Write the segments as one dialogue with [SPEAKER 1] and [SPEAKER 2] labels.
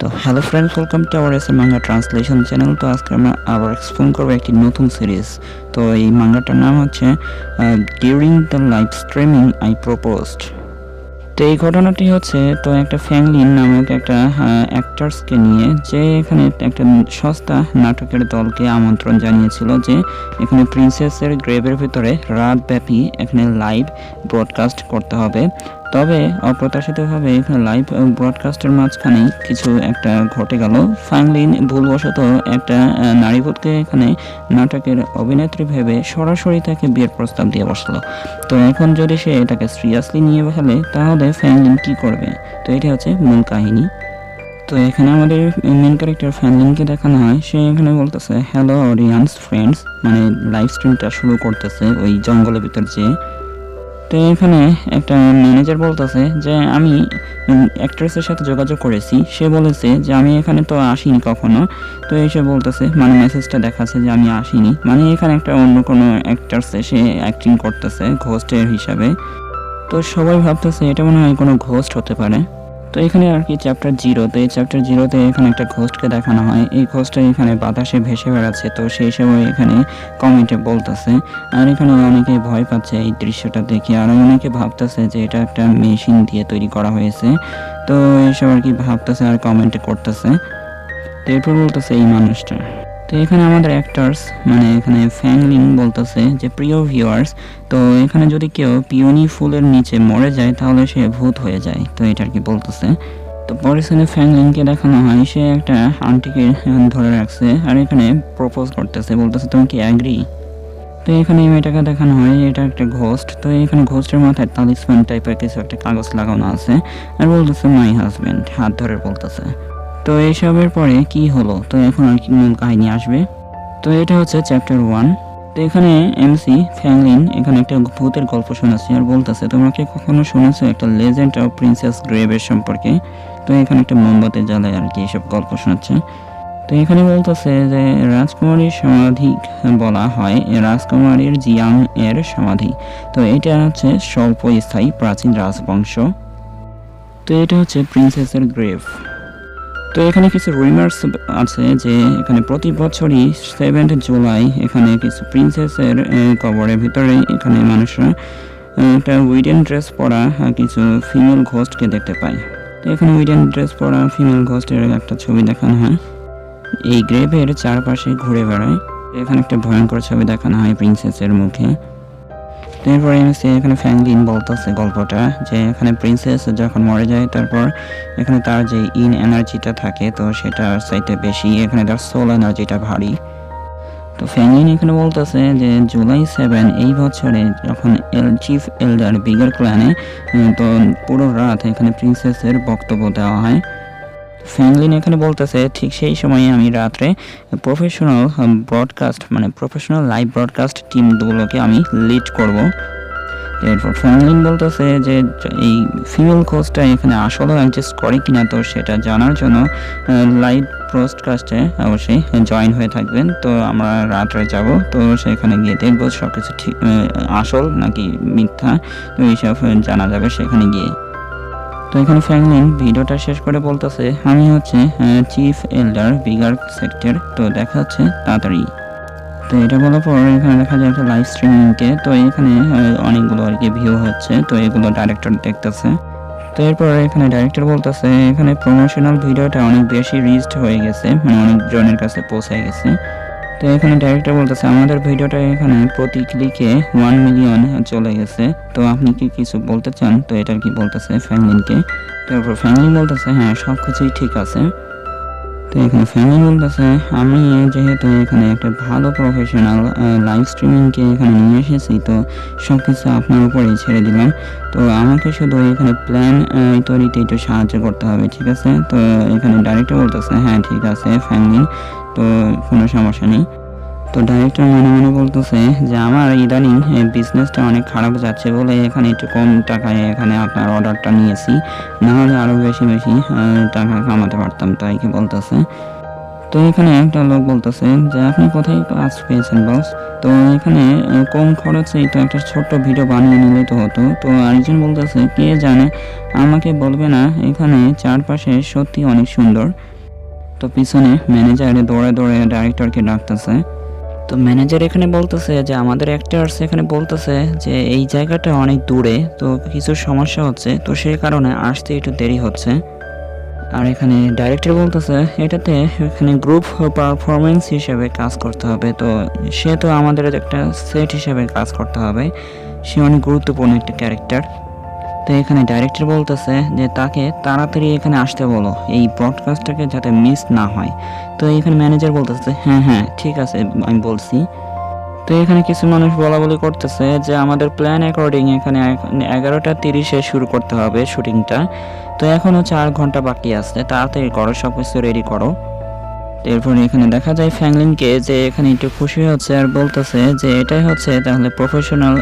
[SPEAKER 1] তো hello friends welcome to our S manga translation channel তো আজকে আমরা আবার এক্সপ্লেন করব একটি নতুন সিরিজ তো এই মাঙ্গাটার নাম হচ্ছে during the live streaming I proposed তো এই ঘটনাটি হচ্ছে, তো একটা ফ্যাংলিন নামক একটা অ্যাক্টার্সকে নিয়ে যে এখানে একটা সস্তা নাটকের দলকে আমন্ত্রণ জানিয়েছিল যে এখানে প্রিন্সেসের গ্রেভের ভিতরে রাতব্যাপী এখানে লাইভ ব্রডকাস্ট করতে হবে। তবে অপ্রত্যাশিতভাবে লাইভ ব্রডকাস্টের মাঝখানে কিছু একটা ঘটে গেল। ফ্যাংলিন ভুলবশত একটা নারীবোধকে এখানে নাটকের অভিনেত্রী ভেবে সরাসরি তাকে বিয়ের প্রস্তাব দিয়ে বসল। তো এখন যদি সে এটাকে সিরিয়াসলি নিয়ে ফেলে, তাহলে ফ্যানলিন কি করবে? তো এটা হচ্ছে মূল কাহিনী। তো এখানে আমাদের মেন ক্যারেক্টার ফ্যানলিনকে দেখানো হয়। সে এখানে বলতেছে হ্যালো অডিয়ান্স ফ্রেন্ডস মানে লাইভ স্ট্রিমটা শুরু করতেছে ওই জঙ্গলের ভিতর যে তো এখানে একটা ম্যানেজার বলতেছে যে, আমি অ্যাক্ট্রেসের সাথে যোগাযোগ করেছি। সে বলেছে যে, আমি এখানে তো আসিনি কখনো। তো এসে বলতেছে মানে মেসেজটা দেখাচ্ছে যে, আমি আসিনি। মানে এখানে একটা অন্য কোনো অ্যাক্টার্স এসে অ্যাক্টিং করতেছে ঘোস্টের হিসাবে। তো সবাই ভাবতেছে, এটা মনে হয় কোনো ঘোস্ট হতে পারে। তো এখানে আর কি চ্যাপ্টার জিরোতে চ্যাপ্টার জিরোতে এখানে একটা ঘোস্টকে দেখানো হয়। এই ঘোস্টটা এখানে বাতাসে ভেসে বেড়াচ্ছে, তো সেই সময় এখানে কমেন্টে বলতেছে, আর এখানে অনেকে ভয় পাচ্ছে এই দৃশ্যটা দেখে, আর অনেকে ভাবতেছে যে এটা একটা মেশিন দিয়ে তৈরি করা হয়েছে। তো এসব আর কি ভাবতেছে আর কমেন্টে করতেছে। তো এরপর বলতেছে এই মানুষটা। তো এখানে আমাদের অ্যাক্টার্স মানে এখানে ফ্যাংলিং বলতেছে যে প্রিয় ভিউয়ার্স তো এখানে যদি কেউ পিওনি ফুলের নিচে মরে যায়, তাহলে সে ভূত হয়ে যায়, তো এটা আর কি বলতেছে। তো পরে সেখানে ফ্যাংলিংকে দেখানো হয়, সে একটা আন্টিকে ধরে রাখছে, আর এখানে প্রপোজ করতেছে, বলতেছে, তুমি কি অ্যাগ্রি তো এখানে মেয়েটাকে দেখানো হয় এটা একটা ঘোস্ট তো এখানে ঘোস্টের মাথায় তালিসমান টাইপের কিছু একটা কাগজ লাগানো আছে, আর বলতেছে মাই হাজব্যান্ড হাত ধরে বলতেছে। তো এইসবের পরে কি হলো? তো এখন আর কি মূল কাহিনী আসবে। তো এটা হচ্ছে চ্যাপ্টার ওয়ান তো এখানে এমসি ফ্যাংলিন এখানে একটা ভূতের গল্প শোনাচ্ছে আর বলতেছে, তোমরা কি কখনো শুনেছো একটা লেজেন্ড অফ প্রিন্সেস গ্রেভের সম্পর্কে? তো এখানে একটা মোমবাতি জ্বালায় আর কি এসব গল্প শোনাচ্ছে। তো এখানে বলতেছে যে রাজকুমারীর সমাধি বলা হয় রাজকুমারীর জিয়াং এর সমাধি। তো এটা হচ্ছে স্বল্প স্থায়ী প্রাচীন রাজবংশ। তো এটা হচ্ছে প্রিন্সেসের গ্রেভ তো এখানে কিছু রিমার্স আছে যে এখানে প্রতি বছরই সেভেন্থ জুলাই এখানে কিছু প্রিন্সেসের কবরের ভিতরে এখানে মানুষরা একটা উইডেন ড্রেস পরা কিছু ফিমেল ঘোস্টকে দেখতে পায়। তো এখানে উইডেন ড্রেস পরা ফিমেল ঘোস্টের একটা ছবি দেখানো হয়। এই গ্রেভের চারপাশে ঘুরে বেড়ায়। এখানে একটা ভয়ঙ্কর ছবি দেখানো হয় প্রিন্সেসের মুখে। তারপরে সে এখানে ফ্যাংলিন বলতেছে গল্পটা যে এখানে প্রিন্সেস যখন মরে যায়, তারপর এখানে তার যে ইন এনার্জিটা থাকে, তো সেটা চাইতে বেশি। এখানে তার সোল এনার্জিটা ভারী। তো ফ্যাংলিন এখানে বলতেছে যে জুলাই সেভেন এই বছরে যখন এল চিফ এল্ডার বিগার ক্ল্যানে তো পুরো রাত এখানে প্রিন্সেসের বক্তব্য দেওয়া হয়। ফ্যাংলিন এখানে বলতেছে, ঠিক সেই সময়ে আমি রাত্রে প্রফেশনাল ব্রডকাস্ট মানে প্রফেশনাল লাইভ ব্রডকাস্ট টিমগুলোকে আমি লিড করব। এরপর ফ্যাংলিন বলতেছে যে, এই ফিমেল কোচটা এখানে আসলে অ্যাডজাস্ট করে কিনা তো সেটা জানার জন্য লাইভ ব্রডকাস্টে অবশ্যই জয়েন হয়ে থাকবেন। তো আমরা রাত্রে যাব, তো সেখানে গিয়ে দেখব সব কিছু ঠিক আসল নাকি মিথ্যা, তো এইসব জানা যাবে সেখানে গিয়ে। তো এখানে ফ্যাংলিন ভিডিওটা শেষ করে বলতেছে, আমি হচ্ছে চিফ এল্ডার বিগার সেক্টর তো দেখা হচ্ছে তাড়াতাড়ি। তো এটা বলার পর এখানে দেখা যায় একটা লাইভ স্ট্রিমিংকে তো এখানে অনেকগুলো আর কি ভিউ হচ্ছে, তো এগুলো ডাইরেক্টর দেখতেছে। তো এরপর এখানে ডাইরেক্টর বলতেছে, এখানে প্রমোশনাল ভিডিওটা অনেক বেশি রিচড হয়ে গেছে মানে অনেক জনের কাছে পৌঁছে গেছে। তো এখানে ডাইরেক্টর বলতেছে, আমাদের ভিডিওটা এখানে প্রতি ক্লিকে ওয়ান মিলিয়ন চলে গেছে। তো আপনি কি কিছু বলতে চান? তো এটার কি বলতেছে ফ্যামিলিনকে তারপর ফ্যামিলি বলতেছে হ্যাঁ সব কিছুই ঠিক আছে। তো এখানে ফ্যামিলি বলতেছে, আমি যেহেতু এখানে একটা ভালো প্রফেশনাল লাইভ স্ট্রিমিংকে এখানে নিয়ে এসেছি, তো সব কিছু আপনার উপরেই ছেড়ে দিলাম। তো আমাকে শুধু এখানে প্ল্যান তৈরিতে একটু সাহায্য করতে হবে, ঠিক আছে? তো এখানে ডাইরেক্টর বলতেছে হ্যাঁ ঠিক আছে ফ্যামিলি তো কোনো সমস্যা নেই। তো ডাইরেক্টর মনে মনে বলতেছে যে, আমার ইদানিং বিজনেসটা অনেক খারাপ যাচ্ছে বলে এখানে একটু কম টাকায় এখানে আপনার অর্ডারটা নিয়েছি। না হলে আরও বেশি বেশি টাকা কামাতে পারতাম। তাই কি বলতেছে। তো এখানে একটা লোক বলতেছে যে, আপনি কোথায় কাজ পেয়েছেন বস তো এখানে কম খরচে তো একটা ছোট্ট ভিডিও বানিয়ে নিলে তো হতো। তো আরেকজন বলতেছে, কে জানে? আমাকে বলবে না, এখানে চারপাশে সত্যি অনেক সুন্দর। তো পিছনে ম্যানেজার দৌড়ে দৌড়ে ডাইরেক্টরকে ডাকতেছে। তো ম্যানেজার এখানে বলতেছে যে, আমাদের অ্যাক্টার্স এখানে বলতেছে যে, এই জায়গাটা অনেক দূরে, তো কিছু সমস্যা হচ্ছে। তো সেই কারণে আসতে একটু দেরি হচ্ছে। আর এখানে ডাইরেক্টর বলতেছে, এটাতে এখানে গ্রুপ পারফরমেন্স হিসেবে কাজ করতে হবে। তো সে তো আমাদের একটা সেট হিসেবে কাজ করতে হবে। সে অনেক গুরুত্বপূর্ণ একটা ক্যারেক্টার তো এখানে ডাইরেক্টর বলতেছে যে তাকে তাড়াতাড়ি এখানে আসতে বলো, এই ব্রডকাস্টটাকে যাতে মিস না হয়। তো এখানে ম্যানেজার বলতেছে হ্যাঁ হ্যাঁ ঠিক আছে, আমি বলছি। তো এখানে কিছু মানুষ বলা বলি করতেছে যে, আমাদের প্ল্যান অ্যাকর্ডিং এখানে এগারোটা তিরিশে শুরু করতে হবে শুটিংটা তো এখনও চার ঘণ্টা বাকি আছে, তাড়াতাড়ি করো সব কিছু রেডি করো। এরপর এখানে দেখা যায় ফ্যাংলিনকে যে এখানে একটু খুশি হচ্ছে আর বলতেছে যে এটাই হচ্ছে তাহলে প্রফেশনাল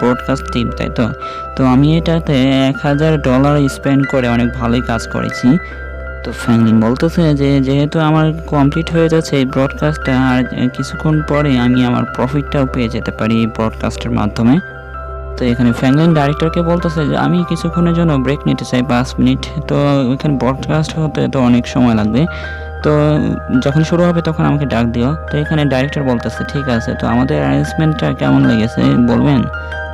[SPEAKER 1] ব্রডকাস্ট টিম তাই তো? তো আমি এটাতে এক হাজার ডলার স্পেন্ড করে অনেক ভালোই কাজ করেছি। তো ফ্যাংলিন বলতেছে যে যেহেতু আমার কমপ্লিট হয়ে যাচ্ছে এই ব্রডকাস্টটা আর কিছুক্ষণ পরে আমি আমার প্রফিটটাও পেয়ে যেতে পারি এই ব্রডকাস্টের মাধ্যমে। তো এখানে ফ্যাংলিন ডাইরেক্টরকে বলতেছে যে, আমি কিছুক্ষণের জন্য ব্রেক নিতে চাই, পাঁচ মিনিট তো এখানে ব্রডকাস্ট হতে তো অনেক সময় লাগবে। তো যখন শুরু হবে তখন আমাকে ডাক দিও। তো এখানে ডাইরেক্টর বলতেছে, ঠিক আছে। তো আমাদের অ্যারেঞ্জমেন্টটা কেমন লেগেছে বলবেন?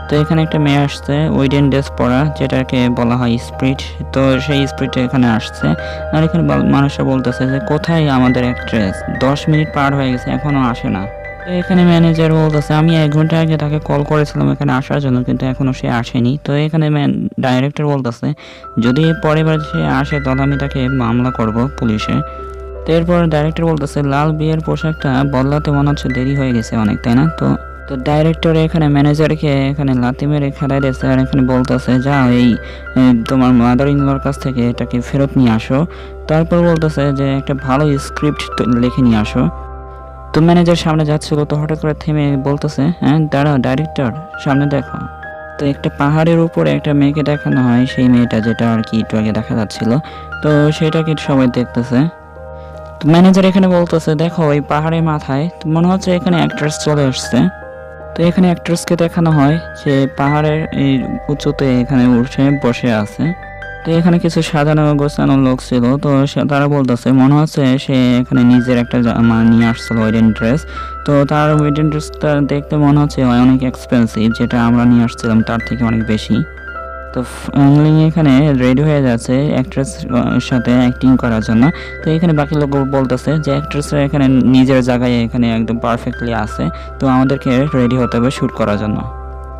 [SPEAKER 1] তো এখানে একটা মেয়ে আসছে ওয়েডেন ড্রেস পরা, যেটাকে বলা হয় স্প্রিট তো সেই স্প্রিট এখানে আসছে। আর এখানে মানুষরা বলতেছে যে, কোথায় আমাদের অ্যাক্ট্রেস দশ মিনিট পার হয়ে গেছে, এখনও আসে না। এখানে ম্যানেজার বলতেছে, আমি এক ঘণ্টা আগে তাকে কল করেছিলাম এখানে আসার জন্য, কিন্তু এখনও সে আসেনি। তো এখানে ডাইরেক্টর বলতেছে, যদি পরের বার সে আসে, তাহলে আমি তাকে মামলা করব পুলিশে। তো এরপর ডাইরেক্টর বলতেছে, লাল বিয়ের পোশাকটা বদলাতে মনে হচ্ছে দেরি হয়ে গেছে অনেক, তাই না? তো তো ডাইরেক্টর এখানে ম্যানেজারকে এখানে লাথি মেরে খেলাই দিয়েছে আর এখানে বলতেছে, যাও এই তোমার মাদার ইনলোর কাছ থেকে এটাকে ফেরত নিয়ে আসো। তারপর বলতেছে যে, একটা ভালো স্ক্রিপ্ট লিখে নিয়ে আসো। তো ম্যানেজার সামনে যাচ্ছিল তো হঠাৎ করে থেমে বলতেছে হ্যাঁ দাঁড়াও ডাইরেক্টর সামনে দেখো। তো একটা পাহাড়ের উপরে একটা মেয়েকে দেখানো হয়, সেই মেয়েটা যেটা আর কি একটু আগে দেখা যাচ্ছিল। তো সেটাকে সবাই দেখতেছে। তো ম্যানেজার এখানে বলতেছে, দেখো, ওই পাহাড়ের মাথায় তো মনে হচ্ছে এখানে অ্যাক্ট্রেস চলে আসছে। তো এখানে অ্যাক্ট্রেসকে দেখানো হয় যে পাহাড়ের এই উঁচুতে এখানে উঠে বসে আছে। তো এখানে কিছু সাজানো গোছানো লোক ছিল। তো তারা বলতেছে, মনে হচ্ছে সে এখানে নিজের একটা জামা নিয়ে আসছিল ওয়েডিং ড্রেস তো তার ওয়েডিং ড্রেসটা দেখতে মনে হচ্ছে অনেক এক্সপেন্সিভ যেটা আমরা নিয়ে আসছিলাম, তার থেকে অনেক বেশি। তো ফ্যামিলি এখানে রেডি হয়ে যাচ্ছে অ্যাক্ট্রেস সাথে অ্যাক্টিং করার জন্য। তো এখানে বাকি লোক বলতেছে যে অ্যাক্ট্রেসরা এখানে নিজের জায়গায় এখানে একদম পারফেক্টলি আছে। তো আমাদেরকে রেডি হতে হবে শ্যুট করার জন্য।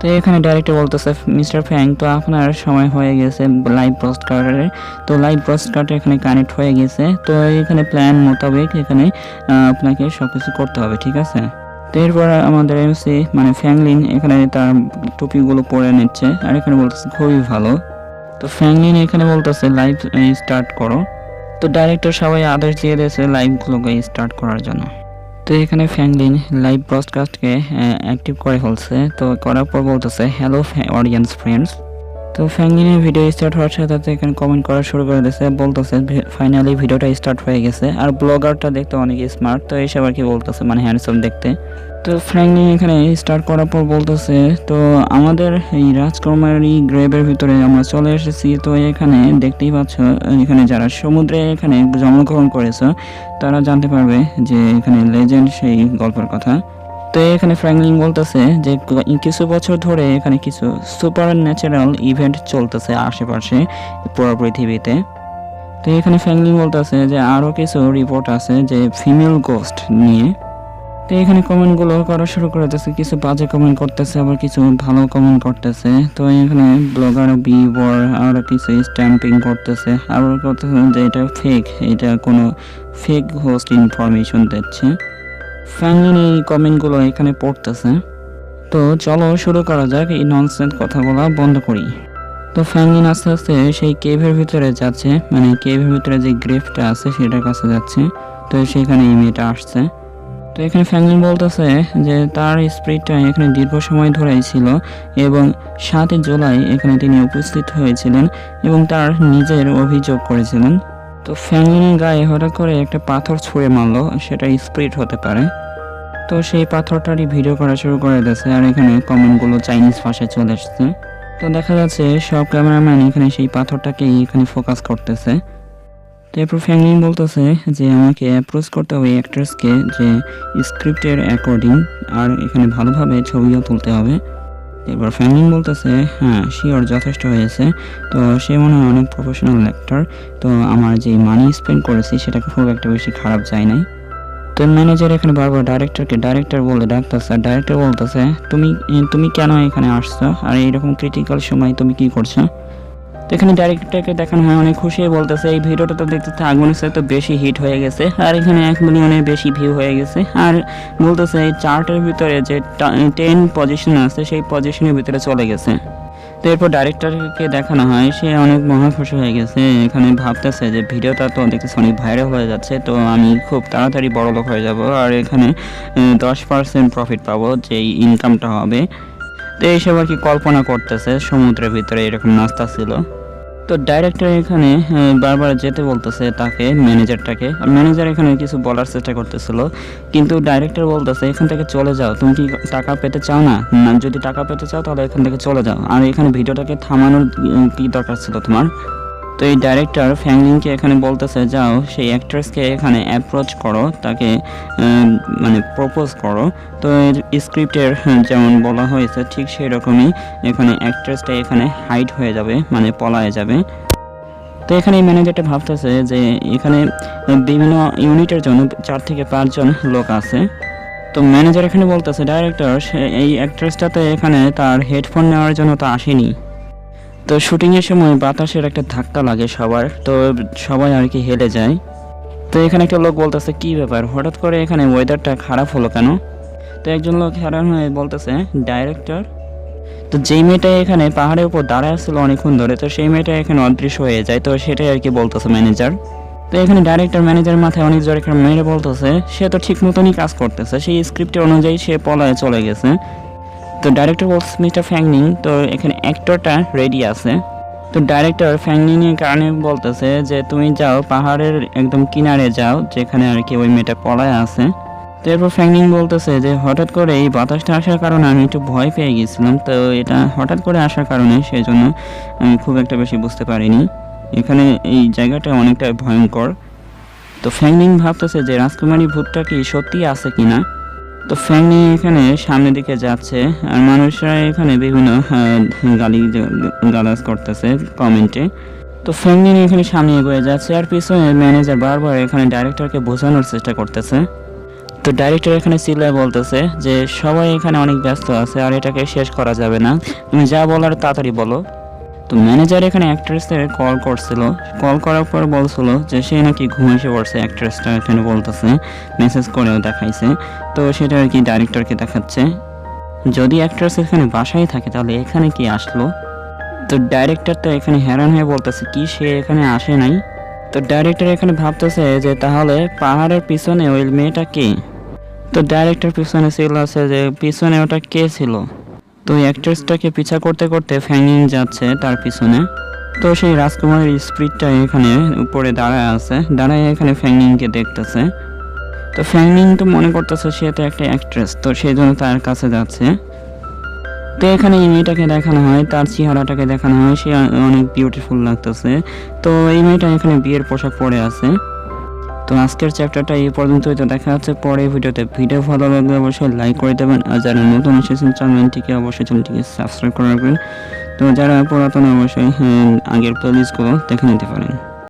[SPEAKER 1] তো এখানে ডাইরেক্টর বলতেছে মিস্টার ফ্যাং তো আপনার সময় হয়ে গেছে লাইভ ব্রডকাস্টারে তো লাইভ ব্রডকাস্টার এখানে কানেক্ট হয়ে গেছে। তো এখানে প্ল্যান মোতাবেক এখানে আপনাকে সব কিছু করতে হবে, ঠিক আছে? তো এরপর আমাদের এমসি মানে ফ্যাংলিন এখানে তার টুপিগুলো পরে নিচ্ছে। আর এখানে বলতেছে, খুবই ভালো। তো ফ্যাংলিন এখানে বলতেছে লাইভ স্টার্ট করো। তো ডাইরেক্টর সবাই আদেশ দিয়ে দিয়েছে লাইভগুলোকে স্টার্ট করার জন্য। তো এখানে ফ্যাংলিন লাইভ ব্রডকাস্টকে অ্যাক্টিভ করে ফেলছে। তো করার পর বলতেছে হ্যালো অডিয়েন্স ফ্রেন্ডস তো ফ্যাংলিনের ভিডিও স্টার্ট হওয়ার সাথে সাথে এখানে কমেন্ট করা শুরু করে দিয়েছে বলতেছে ফাইনালি ভিডিওটা স্টার্ট হয়ে গেছে। আর ব্লগারটা দেখতে অনেক স্মার্ট তো এইসব আর কি বলতেছে মানে হ্যান্ডসাম দেখতে। তো ফ্র্যাঙ্কলিন এখানে স্টার্ট করার পর বলতেছে, তো আমাদের এই রাজকুমারী গ্রেভের ভিতরে আমরা চলে এসেছি, তো এখানে দেখতেই পাচ্ছ, এখানে যারা সমুদ্রে এখানে জন্মগ্রহণ করেছ, তারা জানতে পারবে যে এখানে লেজেন্ড সেই গল্পের কথা। তো এখানে ফ্র্যাঙ্কলিন বলতেছে যে কিছু বছর ধরে এখানে কিছু সুপার ন্যাচারাল ইভেন্ট চলতেছে আশেপাশে পুরো পৃথিবীতে। তো এখানে ফ্র্যাঙ্কলিন বলতেছে যে আরও কিছু রিপোর্ট আছে যে ফিমেল গোস্ট নিয়ে। তো এখানে কমেন্টগুলো করা শুরু করে দিতেছে কিছু বাজে কমেন্ট করতেছে, আবার কিছু ভালো কমেন্ট করতেছে। তো এখানে ব্লগার বি বর আরও কিছু স্ট্যাম্পিং করতেছে, আবার করতেছে যে, এটা ফেক এটা কোনো ফেক হোস্ট ইনফরমেশন দিচ্ছে। ফ্যামিলি এই কমেন্টগুলো এখানে পড়তেছে। তো চলো শুরু করা যাক এই ননসেন্স কথাগুলো বন্ধ করি। তো ফ্যামিলি আস্তে আস্তে সেই কেভের ভিতরে যাচ্ছে মানে কেভের ভিতরে যে গ্রেফটা আছে সেটার কাছে যাচ্ছে। তো সেখানে এই মেয়েটা আসছে। তো এখানে ফ্যামিলি বলতেছে যে তার স্প্রিটটা এখানে দীর্ঘ সময় ধরেই ছিল এবং সাতই জুলাই এখানে তিনি উপস্থিত হয়েছিলেন এবং তার নিজের অভিযোগ করেছিলেন। তো ফ্যাংলিং গায়ে হঠাৎ করে একটা পাথর ছুঁড়ে মারলো, সেটা স্প্রিট হতে পারে। তো সেই পাথরটারই ভিডিও করা শুরু করে দিয়েছে, আর এখানে কমেন্টগুলো চাইনিজ ভাষায় চলে এসছে। তো দেখা যাচ্ছে সব ক্যামেরাম্যান এখানে সেই পাথরটাকেই এখানে ফোকাস করতেছে। তো এরপর ফ্যাংলিং বলতেছে যে, আমাকে অ্যাপ্রোচ করতে হবে অ্যাক্ট্রেসকে যে স্ক্রিপ্টের অ্যাকর্ডিং আর এখানে ভালোভাবে ছবিও তুলতে হবে। এবার ফ্যামিলিং বলতেছে হ্যাঁ শিওর যথেষ্ট হয়েছে। তো সে মনে হয় অনেক প্রফেশনাল অ্যাক্টর তো আমার যে মানি স্পেন্ড করেছি, সেটাকে খুব একটা বেশি খারাপ যায় নাই। তো ম্যানেজার এখানে বারবার ডাইরেক্টরকে ডাইরেক্টর বলে ডাক্তার আর ডাইরেক্টর বলতেছে, তুমি তুমি কেন এখানে আসছো? আর এইরকম ক্রিটিক্যাল সময় তুমি কি করছ? তো এখানে ডাইরেক্টরকে দেখানো হয়, অনেক খুশি বলতেছে, এই ভিডিওটা তো দেখতেছে আগুনের তো বেশি হিট হয়ে গেছে। আর এখানে এক মিলিয়নের বেশি ভিউ হয়ে গেছে। আর বলতেছে, এই চার্টের ভিতরে যে টেন পজিশন আছে, সেই পজিশনের ভিতরে চলে গেছে। তো এরপর ডাইরেক্টরকে দেখানো হয়, সে অনেক মহা খুশি হয়ে গেছে। এখানে ভাবতেছে যে, ভিডিওটা তো দেখতেছে অনেক ভাইরাল হয়ে যাচ্ছে, তো আমি খুব তাড়াতাড়ি বড় লোক হয়ে যাব। আর এখানে দশ পার্সেন্ট প্রফিট পাবো যে ইনকামটা হবে। তো এইসব আর কি কল্পনা করতেছে, সমুদ্রের ভিতরে এরকম নাস্তা ছিল। তো ডাইরেক্টর এখানে বারবার যেতে বলতেছে তাকে ম্যানেজারটাকে আর ম্যানেজার এখানে কিছু বলার চেষ্টা করতেছিল, কিন্তু ডাইরেক্টর বলতেছে, এখান থেকে চলে যাও, তুমি কি টাকা পেতে চাও না? না, যদি টাকা পেতে চাও, তাহলে এখান থেকে চলে যাও। আর এখানে ভিডিওটাকে থামানোর কি দরকার ছিল তোমার? তো এই ডাইরেক্টর ফ্যাংলিংকে এখানে বলতেছে, যাও, সেই অ্যাক্ট্রেসকে এখানে অ্যাপ্রোচ করো, তাকে মানে প্রপোজ করো। তো স্ক্রিপ্টের যেমন বলা হয়েছে, ঠিক সেই রকমই এখানে অ্যাক্ট্রেসটা এখানে হাইট হয়ে যাবে মানে পলায়ে যাবে। তো এখানে এই ম্যানেজারটা ভাবতেছে যে, এখানে বিভিন্ন ইউনিটের জন্য চার থেকে পাঁচজন লোক আছে। তো ম্যানেজার এখানে বলতেছে ডাইরেক্টর এই অ্যাক্ট্রেসটাতে এখানে তার হেডফোন নেওয়ার জন্য তো আসেনি। তো শুটিংয়ের সময় বাতাসের একটা ধাক্কা লাগে সবার, তো সবাই আর কি হেলে যায়। তো এখানে একটা লোক বলতেছে, কি ব্যাপার? হঠাৎ করে এখানে ওয়েদারটা খারাপ হলো কেন? তো একজন লোক হেরান হয়ে বলতেছে ডাইরেক্টর তো যেই মেয়েটা এখানে পাহাড়ের উপর দাঁড়ায় আসছিল অনেকক্ষণ ধরে, তো সেই মেয়েটা এখানে অদৃশ্য হয়ে যায়, তো সেটাই আর কি বলতেছে ম্যানেজার তো এখানে ডাইরেক্টর ম্যানেজার মাথায় অনেক জোরে একটা মেরে বলতেছে, সে তো ঠিক মতনই কাজ করতেছে, সেই স্ক্রিপ্টের অনুযায়ী সে পলায় চলে গেছে। তো ডাইরেক্টর বলছে মিস্টার ফ্যাংনিং তো এখানে অ্যাক্টরটা রেডি আছে। তো ডাইরেক্টর ফ্যাংনিং এর কারণে বলতেছে যে, তুমি যাও, পাহাড়ের একদম কিনারে যাও, যেখানে আর কি ওই মেয়েটা পলায় আছে। তো এরপর ফ্যাংনিং বলতেছে যে, হঠাৎ করে এই বাতাসটা আসার কারণে আমি একটু ভয় পেয়ে গেছিলাম। তো এটা হঠাৎ করে আসার কারণে সেই জন্য আমি খুব একটা বেশি বুঝতে পারিনি। এখানে এই জায়গাটা অনেকটা ভয়ঙ্কর। তো ফ্যাংনিং ভাবতেছে যে, রাজকুমারী ভূতটা কি সত্যি আছে কিনা? তো ফ্যাংনি এখানে সামনের দিকে যাচ্ছে, আর মানুষরা এখানে বিভিন্ন গালি গালাজ করতেছে কমেন্টে তো ফ্যাংনি এখানে সামনে এগিয়ে যাচ্ছে, আর পিছনে ম্যানেজার বারবার এখানে ডাইরেক্টরকে বোঝানোর চেষ্টা করতেছে। তো ডাইরেক্টর এখানে চিল্লায় বলতেছে যে, সবাই এখানে অনেক ব্যস্ত আছে, আর এটাকে শেষ করা যাবে না। তুমি যা বলার তাড়াতাড়ি বলো। তো ম্যানেজার এখানে অ্যাক্ট্রেসের কল করছিল। কল করার পর বলছিল যে সে নাকি ঘুম এসে পড়ছে অ্যাক্ট্রেসটা এখানে বলতেছে। মেসেজ করেও দেখাইছে। তো সেটা আর কি ডাইরেক্টরকে দেখাচ্ছে। যদি অ্যাক্ট্রেস এখানে বাসায় থাকে, তাহলে এখানে কি আসলো? তো ডাইরেক্টর তো এখানে হ্যারান হয়ে বলতেছে, কি সে এখানে আসে নাই? তো ডাইরেক্টর এখানে ভাবতেছে যে তাহলে পাহাড়ের পিছনে ওই মেয়েটা কে? তো ডাইরেক্টর পিছনে ছিল আছে যে, পিছনে ওটা কে ছিল? তো অ্যাক্ট্রেসটাকে পিছা করতে করতে ফ্যাংিং যাচ্ছে তার পিছনে। তো সেই রাজকুমারের স্প্রিটটা এখানে উপরে দাঁড়ায় আছে, দাঁড়ায় এখানে ফ্যাংিংকে দেখতেছে। তো ফ্যাংিং তো মনে করতেছে সে তো একটা অ্যাক্ট্রেস তো সেই জন্য তার কাছে যাচ্ছে। তো এখানে এই মেয়েটাকে দেখানো হয়, তার চেহারাটাকে দেখানো হয়, সে অনেক বিউটিফুল লাগতেছে। তো এই মেয়েটা এখানে বিয়ের পোশাক পরে আছে। তো আজকের চ্যাপ্টারটা এই পর্যন্তই। তো দেখা যাচ্ছে পরে ভিডিওতে। ভিডিও ভালো লাগলে অবশ্যই লাইক করে দেবেন। আর যারা নতুন এসেছেন চ্যানেলটিকে অবশ্যই চ্যানেলটিকে সাবস্ক্রাইব করে রাখবেন। তো যারা পুরাতন, অবশ্যই আগের আগের প্লেলিস্টগুলো দেখে নিতে পারেন।